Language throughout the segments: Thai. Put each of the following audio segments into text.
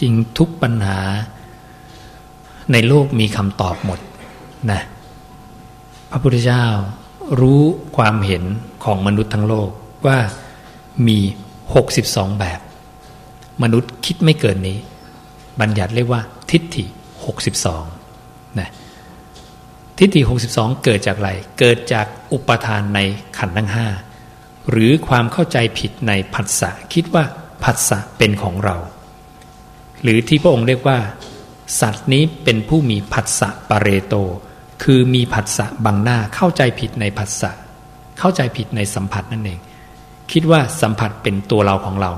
จริงทุกปัญหา ในโลกมีคำตอบหมดนะพระพุทธเจ้ารู้ความเห็นของมนุษย์ทั้งโลกว่ามี 62 แบบ มนุษย์คิดไม่เกินนี้ บัญญัติเรียกว่า ทิฏฐิ 62นะทิฏฐิ 62 เกิดจากอะไร เกิดจากอุปทานในขันธ์ทั้งห้าหรือความเข้าใจผิดในผัสสะคิดว่าผัสสะเป็นของเรา หรือที่พระองค์เรียกว่า สัตว์นี้เป็นผู้มีผัสสะปะเรโต คือมีผัสสะบังหน้าเข้าใจผิดในผัสสะเข้าใจผิดในสัมผัสนั่นเอง คิดว่าสัมผัสเป็นตัวเราของเรา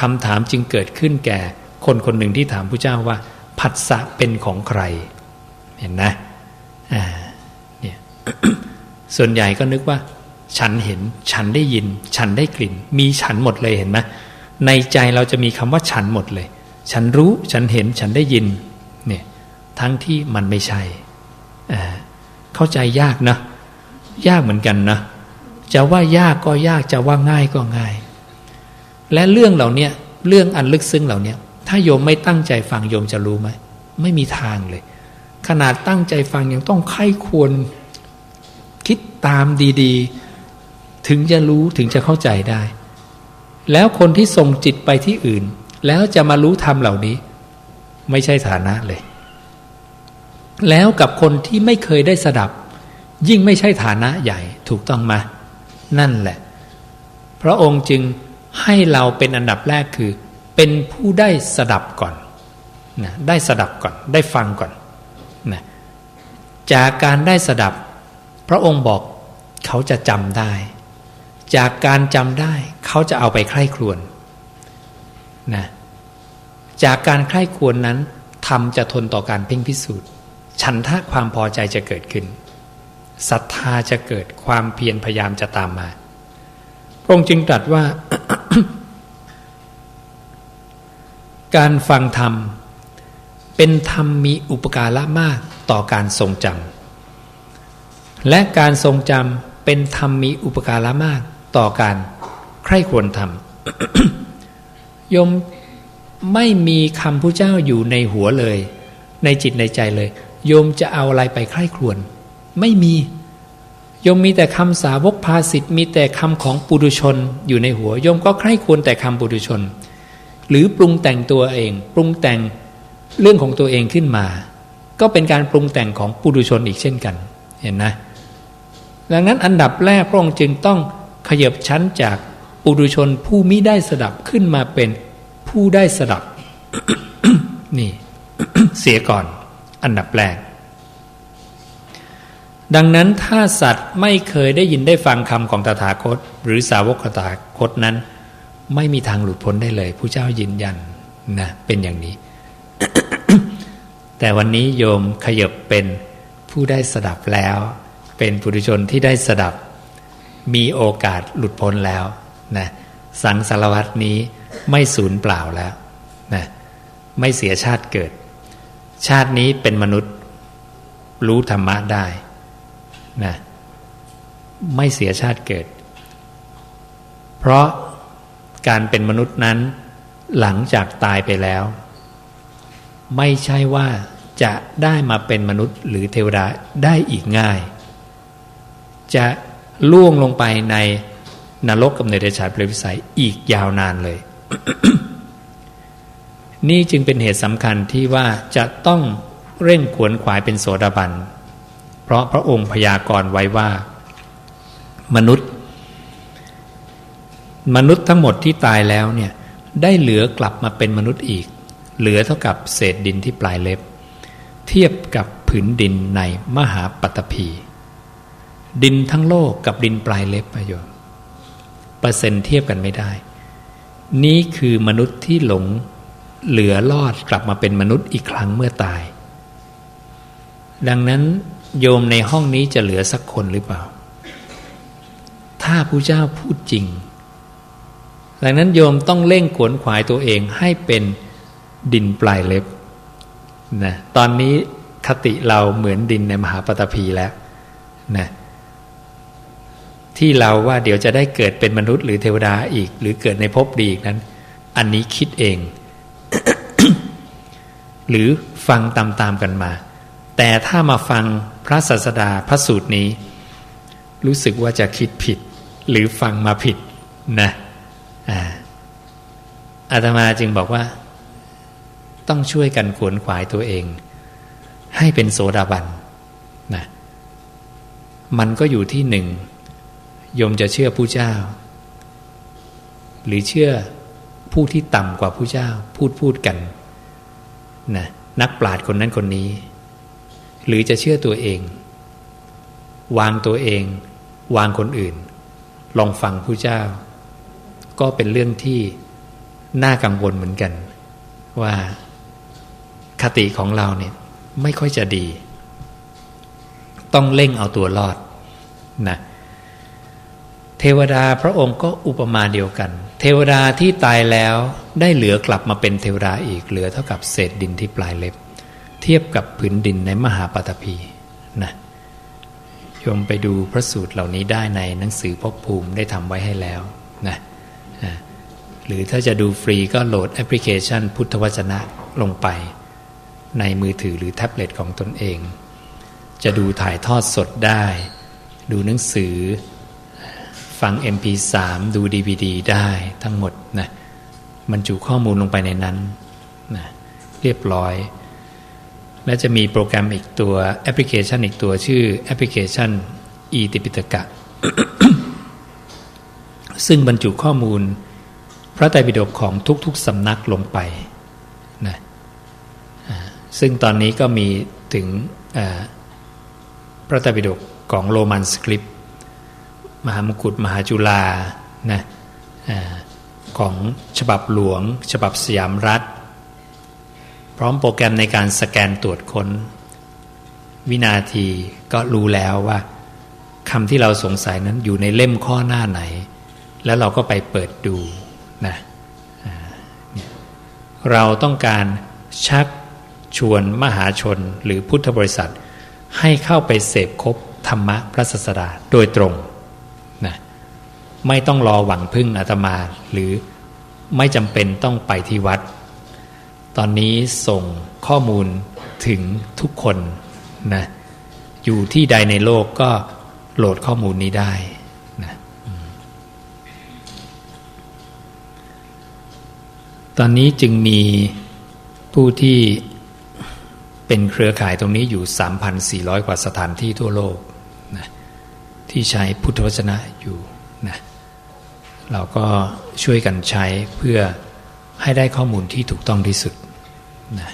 คำถามจึงเกิดขึ้นแก่คนคนหนึ่งที่ถามพระเจ้าว่า ผัสสะเป็นของใคร เห็นนะเนี่ยส่วนใหญ่ก็นึกว่า ฉันเห็น ฉันได้ยิน ฉันได้กลิ่น มีฉันหมดเลยเห็นไหมในใจเราจะมีคำว่าฉันหมดเลย ฉันรู้ฉันเห็นฉันได้ยินเนี่ยทั้งที่มันไม่ใช่ เข้าใจยากนะ ยากเหมือนกันนะ จะว่ายากก็ยากจะว่าง่ายก็ง่าย และเรื่องเหล่านี้เรื่องอันลึกซึ้งเหล่านี้ถ้าโยมไม่ตั้งใจฟังโยมจะรู้ไหมไม่มีทางเลย ขนาดตั้งใจฟังยังต้องไข้ควรคิดตามดีๆ ถึงจะรู้ถึงจะเข้าใจได้ แล้วคนที่ส่งจิตไปที่อื่น แล้วจะมารู้ธรรมเหล่านี้ ไม่ใช่ฐานะเลย แล้วกับคนที่ไม่เคยได้สดับ ยิ่งไม่ใช่ฐานะใหญ่ถูกต้องมา นั่นแหละ พระองค์จึงให้เราเป็นอันดับแรกคือ เป็นผู้ได้สดับก่อนนะได้สดับก่อน ได้ฟังก่อนนะจากการได้สดับ พระองค์บอกเขาจะจำได้ จากการจำได้เขาจะเอาไปใคร่ครวญ นะจากการใคร่ควญนนั้นทำจะทนต่อการเพ่งพิสูจน์ ฉันท่าความพอใจจะเกิดขึ้นศรัทธาจะเกิดความเพียรพยายามจะตามมา พระองค์จึงตรัสว่า การฟังธรรม เป็นธรรมมีอุปการะมากต่อการทรงจำและการทรงจำเป็นธรรมมีอุปการะมากต่อการใคร่ควรทำ ยมไม่มีคำพระเจ้าอยู่ในหัวเลย ในจิตในใจเลย โยมจะเอาอะไรไปใคร่ครวญไม่มีโยมมีแต่คำสาวกภาสิทธ์มีแต่คำของปุถุชนอยู่ในหัวโยมก็ใคร่ควรแต่คำปุถุชน หรือปรุงแต่งตัวเอง ปรุงแต่งเรื่องของตัวเองขึ้นมา ก็เป็นการปรุงแต่งของปุถุชนอีกเช่นกันเห็นนะ ดังนั้นอันดับแรกพระองค์จึงต้องขยับชั้นจาก ปุถุชนผู้มิได้สดับขึ้นมาเป็นผู้ได้สดับ นี่ เสียก่อน อันดับแรก ดังนั้นถ้าสัตว์ไม่เคยได้ยินได้ฟังคำของตถาคต หรือสาวกตถาคตนั้น ไม่มีทางหลุดพ้นได้เลยผู้เจ้ายืนยันนะเป็นอย่างนี้ แต่วันนี้โยมขยบเป็นผู้ได้สดับแล้ว เป็นปุถุชนที่ได้สดับ มีโอกาสหลุดพ้นแล้ว นะสังสารวัตนี้ไม่สูญเปล่าแล้วนะไม่เสียชาติเกิด ชาตินี้เป็นมนุษย์รู้ธรรมะได้นะไม่เสียชาติเกิด เพราะการเป็นมนุษย์นั้น หลังจากตายไปแล้ว ไม่ใช่ว่าจะได้มาเป็นมนุษย์หรือเทวดาได้อีกง่าย จะล่วงลงไปใน นรกกับในเดชฉานเปรตวิสัยอีกยาวนานเลย นี่จึงเป็นเหตุสำคัญที่ว่าจะต้องเร่งขวนขวายเป็นโสดาบัน เพราะพระองค์พยากรณ์ไว้ว่า มนุษย์ มนุษย์ทั้งหมดที่ตายแล้วเนี่ยได้เหลือกลับมาเป็นมนุษย์อีก เหลือเท่ากับเศษดินที่ปลายเล็บ เทียบกับผืนดินในมหาปัตภีดินทั้งโลกกับดินปลายเล็บประโยชน์ เปอร์เซ็นต์เทียบกันไม่ได้ นี้คือมนุษย์ที่หลงเหลือรอดกลับมาเป็นมนุษย์อีกครั้งเมื่อตาย ดังนั้นโยมในห้องนี้จะเหลือสักคนหรือเปล่า ถ้าพระเจ้าพูดจริง ดังนั้นโยมต้องเร่งขวนขวายตัวเองให้เป็นดินปลายเล็บนะตอนนี้คติเราเหมือนดินในมหาปฐพีแล้วนะ ที่เราว่าเดี๋ยวจะได้เกิดเป็นมนุษย์หรือเทวดาอีก หรือเกิดในภพดีอีกนั้น อันนี้คิดเอง หรือฟังตามๆกันมา แต่ถ้ามาฟังพระศาสดาพระสูตรนี้ รู้สึกว่าจะคิดผิด หรือฟังมาผิดนะอาตมาจึงบอกว่า ต้องช่วยกันขวนขวายตัวเอง ให้เป็นโสดาบันนะมันก็อยู่ที่หนึ่ง ยมจะเชื่อผู้เจ้า หรือเชื่อผู้ที่ต่ำกว่าผู้เจ้า พูดพูดกันนะนักปราชญ์คนนั้นคนนี้ หรือจะเชื่อตัวเอง วางตัวเอง วางคนอื่น ลองฟังผู้เจ้า ก็เป็นเรื่องที่น่ากังวลเหมือนกัน ว่าคติของเราเนี่ยไม่ค่อยจะดี ต้องเร่งเอาตัวรอดนะ เทวดาพระองค์ก็อุปมาเดียวกัน เทวดาที่ตายแล้วได้เหลือกลับมาเป็นเทวดาอีกเหลือเท่ากับเศษดินที่ปลายเล็บ เทียบกับผืนดินในมหาปฐพีนะโยมไปดูพระสูตรเหล่านี้ได้ในหนังสือพบภูมิได้ทำไว้ให้แล้วนะหรือถ้าจะดูฟรีก็โหลดแอปพลิเคชันพุทธวจนะลงไป ในมือถือหรือแท็บเล็ตของตนเอง จะดูถ่ายทอดสดได้ ดูหนังสือ ฟัง MP3 ดู DVD ได้ทั้งหมดนะมันจุข้อมูลลงไปในนั้นนะเรียบร้อย และจะมีโปรแกรมอีกตัวแอปพลิเคชันอีกตัวชื่อแอปพลิเคชัน e ติปิตกะ ซึ่งบรรจุข้อมูลพระไตรปิฎกของทุกๆสำนักลงไปนะซึ่งตอนนี้ก็มีถึงพระไตรปิฎกของโรมันสคริปต มหามกุฏมหาจุฬานะอของฉบับหลวง ฉบับสยามรัฐ พร้อมโปรแกรมในการสแกนตรวจค้น วินาทีก็รู้แล้วว่าคำที่เราสงสัยนั้นอยู่ในเล่มข้อหน้าไหน แล้วเราก็ไปเปิดดูนะเราต้องการชักชวนมหาชนหรือพุทธบริษัท ให้เข้าไปเสพคบธรรมะพระศาสดาโดยตรง ไม่ต้องรอหวังพึ่งอาตมา หรือไม่จำเป็นต้องไปที่วัด ตอนนี้ส่งข้อมูลถึงทุกคนนะอยู่ที่ใดในโลกก็โหลดข้อมูลนี้ได้นะตอนนี้จึงมีผู้ที่เป็นเครือข่ายตรงนี้อยู่ 3,400 กว่าสถานที่ทั่วโลกนะที่ใช้พุทธวจนะอยู่นะ เราก็ช่วยกันใช้เพื่อให้ได้ข้อมูลที่ถูกต้องที่สุดนะ